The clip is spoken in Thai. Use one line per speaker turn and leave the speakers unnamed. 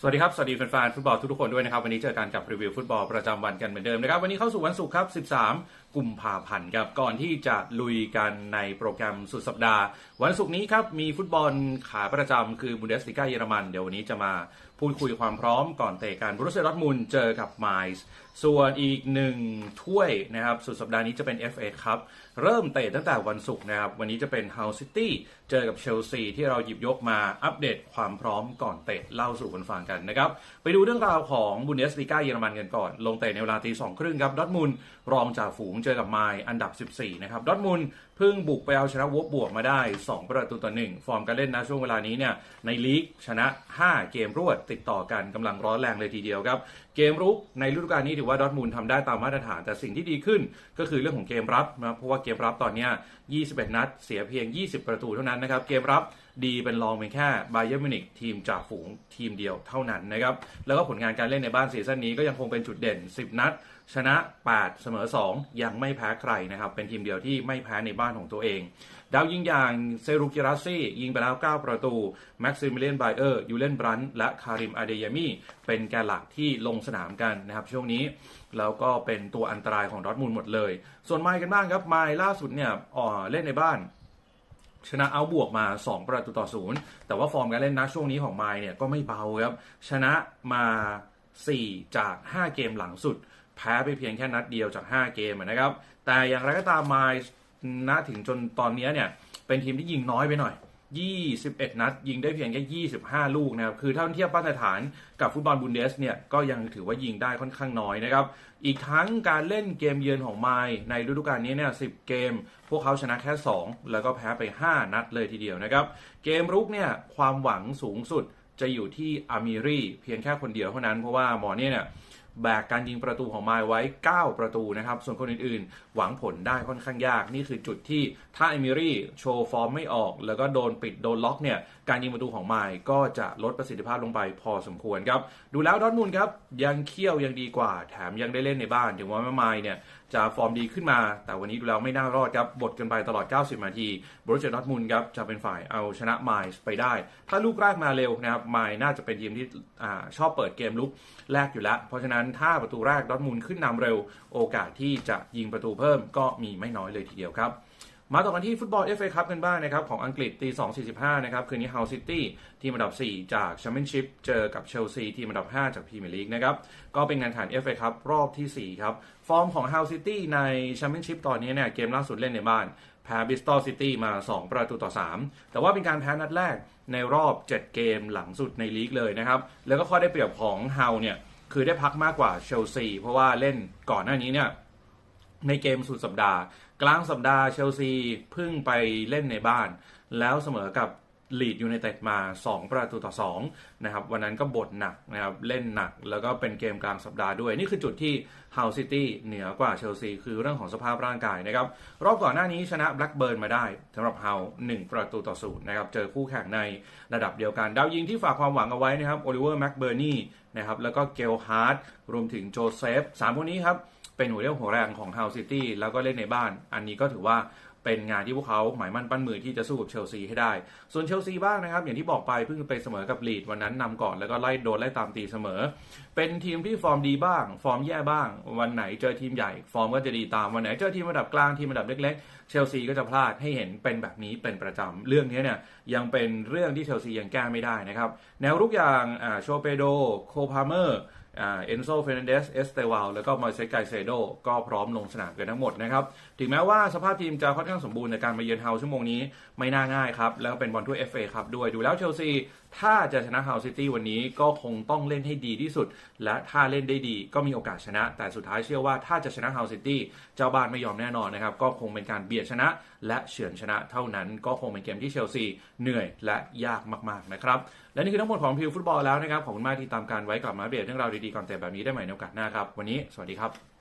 สวัสดีครับ สวัสดีแฟนๆฟุตบอลทุกๆคนด้วยนะครับ วันนี้เจอกันกับรีวิวฟุตบอลประจำวันกันเหมือนเดิมนะครับ วันนี้เข้าสู่วันศุกร์ครับ 13 กุมภาพันธ์ครับก่อนที่จะลุยกันในโปรแกรมสุดสัปดาห์ วันศุกร์นี้ครับมีฟุตบอลขาประจำคือบุนเดสติก้าเยอรมันเดี๋ยววันนี้จะมา พูดคุยความพร้อมก่อนเตะกันบรูเซดอร์ทมุนด์เจอกับไมซ์ส่วนอีกหนึ่งถ้วยนะครับสุดสัปดาห์นี้จะเป็น FA ครับเริ่มเตะตั้งแต่วันศุกร์นะครับ วันนี้จะเป็น Hull City เจอกับเชลซีที่เราหยิบยกมาอัปเดตความพร้อมก่อนเตะเล่าสู่กันฟังกันนะครับ ไปดูเรื่องราวของบุนเดสลีกาเยอรมันกันก่อน ลงเตะในเวลาตีสองครึ่งครับดอทมุนด์รองจ่าฝูงเจอกับไมล์อันดับ 14 นะครับดอทมุนด์เพิ่งบุกไปเอาชนะวบบวกมาได้ 2 ประตูต่อหนึ่งฟอร์มการเล่นนะช่วงเวลานี้เนี่ยในลีกชนะ 5 เกมรวดติดต่อกันกำลังร้อนแรงเลยทีเดียวครับ เกมรุกในฤดูกาลนี้ถือว่าดอทมุนด์ทำได้ตามมาตรฐาน แต่สิ่งที่ดีขึ้นก็คือเรื่องของเกมรับนะเพราะว่าเกมรับตอนนี้ 21 นัด เสียเพียง 20 ประตูเท่านั้นนะครับเกมรับ ดีเป็นรองเป็นแค่ไบเยอร์มิวนิกทีมจ่าฝูงทีมเดียวเท่านั้นนะครับ แล้วก็ผลงานการเล่นในบ้านซีซั่นนี้ก็ยังคงเป็นจุดเด่น 10 นัด ชนะ 8 เสมอ 2 ยังไม่แพ้ใครนะครับ เป็นทีมเดียวที่ไม่แพ้ในบ้านของตัวเอง ดาวยิงอย่างเซรุกิรัสซี่ยิงไปแล้ว 9 ประตู แม็กซิมิเลียนไบเออร์ ยูเลนบรันและคาริมอาเดยามีเป็นแกนหลักที่ลงสนามกันนะครับช่วงนี้แล้วก็เป็นตัวอันตรายของดอทมุนด์หมดเลย ส่วนไมล์กันบ้างครับไมล์ล่าสุดเนี่ยอ่อเล่นในบ้าน ชนะเอาบวกมา 2 ประตูต่อศูนย์แต่ว่าฟอร์มการเล่นนะช่วงนี้ของไมล์เนี่ยก็ไม่เบาครับ ชนะมา 4 จาก 5 เกมหลังสุด แพ้ไปเพียงแค่นัดเดียวจาก 5 เกมนะครับ แต่อย่างไรก็ตามไมล์นะถึงจนตอนนี้เนี่ยเป็นทีมที่ยิงน้อยไปหน่อย 21 นัด ยิงได้เพียงแค่ 25 ลูกนะครับ คือถ้าเทียบมาตรฐานกับฟุตบอลบุนเดสเนี่ย ก็ยังถือว่ายิงได้ค่อนข้างน้อยนะครับ อีกทั้งการเล่นเกมเยือนของไมล์ในฤดูกาลนี้เนี่ย 10 เกม พวกเขาชนะแค่ 2 แล้วก็แพ้ไป 5 นัดเลยทีเดียวนะครับ เกมรุกเนี่ย ความหวังสูงสุดจะอยู่ที่อามิรีเพียงแค่คนเดียวเท่านั้น เพราะว่าหมอเนี่ยเนี่ย แบกการยิงประตูของไมล์ไว้ 9 ประตูนะครับ ส่วนคนอื่นๆ หวังผลได้ค่อนข้างยาก นี่คือจุดที่ถ้าเอมิรี่โชว์ฟอร์มไม่ออก แล้วก็โดนปิดโดนล็อกเนี่ย การยิงประตูของไมล์ก็จะลดประสิทธิภาพลงไปพอสมควรครับ ดูแล้วดอทมุนด์ครับยังเคี่ยวยังดีกว่า แถมยังได้เล่นในบ้าน ถึงว่าแม่ไมล์เนี่ยจะฟอร์มดีขึ้นมา แต่วันนี้ดูแล้วไม่น่ารอดครับ บทกันไปตลอด 90 นาทีบรูเจดอร์ทมุนด์ครับจะเป็นฝ่ายเอาชนะไมล์ไปได้ ถ้าลูกแรกมาเร็วนะครับไมล์น่าจะเป็นทีมที่อชอบเปิดเกมลุกแรกอยู่แล้ว เพราะฉะนั้นถ้าประตูแรกดอทมุนขึ้นนำเร็ว โอกาสที่จะยิงประตูเพิ่มก็มีไม่น้อยเลยทีเดียวครับมาต่อกันที่ฟุตบอล FA คัพกันบ้างนะครับของอังกฤษตี 2.45 นะครับ คืนนี้ Hull City ทีมอันดับ 4 จากแชมเปี้ยนชิพเจอกับเชลซีทีมอันดับ 5 จากพรีเมียร์ลีกนะครับ ก็เป็นงานแข่ง FA คัพรอบทีสี่ 4 ครับ ฟอร์มของ Hull City ในแชมเปี้ยนชิพตอนนี้เนี่ยเกมล่าสุดเล่นในบ้านแพ้บิสตอลซิตี้มา 2 ประตูต่อ 3 แต่ว่าเป็นการแพ้นัดแรกในรอบ 7 เกมหลังสุดในลีกเลยนะครับแล้วก็ข้อได้เปรียบของ Hull เนี่ย คือได้พักมากกว่าเชลซีเพราะว่าเล่นก่อนหน้านี้เนี่ยในเกมสุดสัปดาห์ กลางสัปดาห์เชลซีเพิ่งไปเล่นในบ้าน แล้วเสมอกับ ลีดยูไนเต็ดมา 2 ประตูต่อ2นะครับวันนั้นก็บทหนักนะครับเล่นหนักแล้วก็เป็นเกมกลางสัปดาห์ด้วย นี่คือจุดที่เฮาซิตี้เหนือกว่าเชลซีคือเรื่องของสภาพร่างกายนะครับรอบก่อนหน้านี้ชนะแบล็กเบิร์นมาได้สำหรับเฮา1ประตูต่อศูนย์นะครับเจอคู่แข่งในระดับเดียวกัน ดาวยิงที่ฝากความหวังเอาไว้นะครับโอลิเวอร์แม็กเบอร์นีนะครับแล้วก็เกลฮาร์ดรวมถึงโจเซฟสามคนนี้ครับ เป็นหัวเรี่ยวหัวแรงของเฮาซิตี้แล้วก็เล่นในบ้าน อันนี้ก็ถือว่าเป็นงานที่พวกเขาหมายมั่นปั้นมือที่จะสู้กับเชลซีให้ได้ ส่วนเชลซีบ้างนะครับ อย่างที่บอกไปเพิ่งไปเสมอกับลีดวันนั้นนำก่อนแล้วก็ไล่โดนไล่ตามตีเสมอ เป็นทีมที่ฟอร์มดีบ้าง ฟอร์มแย่บ้าง วันไหนเจอทีมใหญ่ ฟอร์มก็จะดีตามวันไหนเจอทีมระดับกลางทีมระดับเล็กๆ เชลซีก็จะพลาดให้เห็นเป็นแบบนี้เป็นประจำเรื่องนี้เนี่ยยังเป็นเรื่องที่เชลซียังแก้ไม่ได้นะครับแนวรุกอย่างโชเปโดโคพาเมอร์ เอนโซเฟรนเดสเอสเตวาลแล้วก็มอยเซไกเซโดก็พร้อมลงสนามกันทั้งหมดนะครับ ถึงแม้ว่าสภาพทีมจะค่อนข้างสมบูรณ์ในการมาเยือนเฮาชั่วโมงนี้ไม่น่าง่ายครับ แล้วก็เป็นบอลถ้วย FA ครับด้วยดูแล้วเชลซีถ้าจะชนะเฮาซิตี้วันนี้ก็คงต้องเล่นให้ดีที่สุด และถ้าเล่นได้ดีก็มีโอกาสชนะ แต่สุดท้ายเชื่อว่าถ้าจะชนะเฮาซิตี้เจ้าบ้านไม่ยอมแน่นอนนะครับ ก็คงเป็นการเบียดชนะ และเฉือนชนะเท่านั้นก็คงเป็นเกมที่เชลซีเหนื่อยและยากมากๆนะครับและนี่คือทั้งหมดของพิวฟุตบอลแล้วนะครับขอบคุณมากที่ตามการไว้กลับมาอัปเดเรื่องราวดีีก่อนเตะแบบนี้ได้ใหม่ในโอกาสหน้าครับ วันนี้สวัสดีครับ